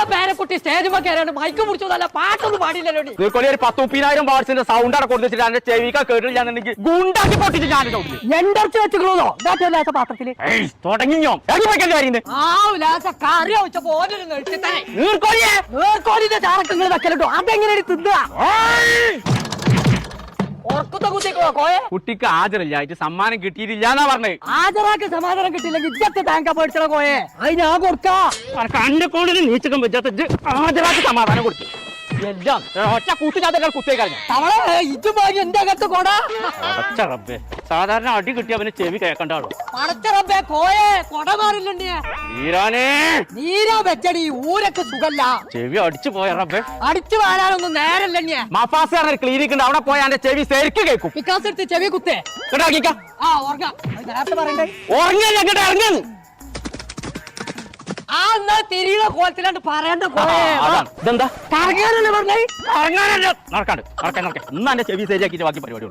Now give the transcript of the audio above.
എന്റെ പേരക്കുട്ടി? Stage കയറാണ്ട് mic പിടിച്ചു പാട്ടൊന്നും പാടില്ലല്ലോ നീ. ഒരു പത്ത് മുപ്പതിനായിരം വാട്സിന്റെ സൗണ്ട് അവിടെ കൊടുത്തിട്ട് എന്റെ ചെവിക്ക കേട്ടില്ലാന്നുണ്ടെങ്കിൽ ഗുണ്ടാക്കി പൊട്ടിച്ച് ഞാൻ അടുത്ത് വെച്ചിട്ടുള്ളതോ ഇതാ പാത്രത്തിൽ. തുടങ്ങിയോ? കറി വെച്ചപ്പോ നീർക്കൊലിയെ? കോഴിന്റെ ചാറക്കങ്ങൾ വെക്കലോ അതെങ്ങനെ തിന്നുക? കുട്ടിക്ക് ഹാജറില്ലായിട്ട് സമ്മാനം കിട്ടിയിട്ടില്ല എന്നാ പറഞ്ഞത് ഹാജരാക്ക് സമാധാനം കിട്ടിയില്ലെങ്കിൽ ഇജ്ജത്തെ താങ്ക പേടിച്ചോ കോയെ. അതിനാ കൊടുക്കാ കണ്ടെ കൊണ്ടിന് നീച്ചക്കം വെച്ചാത്ത ഹാജരാക്കി സമാധാനം കൊടുത്തു. എല്ലാം. ഒറ്റ കൂട്ടി ഞാൻ. തന്നെ കുത്തിയെ കഴിഞ്ഞു തവളെ പോയി എന്റെ അകത്ത് കൊടാ. അടച്ച റബ്ബേ. സാധാരണ അടി കിട്ടി അവന് ചെവി കേക്കണ്ട ആളോ. പടച്ചറബേ കോയെ കൊട മാറില്ലണ്ടേ ഈരാനേ നീരാ വെച്ചടി ഊരക്ക് സുഖല്ല. ചെവി അടിച്ചു പോയ റബ്ബേ. അടിച്ചു വാരാനൊന്നും നേരല്ലേ മഫാസ് പറഞ്ഞ ക്ലിനിക് ഉണ്ട് അവിടെ പോയി എന്റെ ചെവി ശരിക്ക് കേൾക്കും വികാസ് എടുത്ത് ചെവി കുത്തേ. കേട്ടാക്കിക്ക ആ അത് നേരത്തെ പറയണ്ടേ? ഉറങ്ങിയല്ല ഇങ്ങോട്ട് ഇറങ്ങി. തിരിയുടെ കോലത്തിലാണ്ട് പറയണ്ട ഇതെന്താ? കറങ്ങാനല്ലേ പറഞ്ഞേ? ഇറങ്ങാനല്ല നടക്കാണ്ട് നടക്കാൻ നടക്കാൻ. ഇന്നാ എന്റെ ചെവി ശരിയാക്കിയിട്ട് ബാക്കി പരിപാടി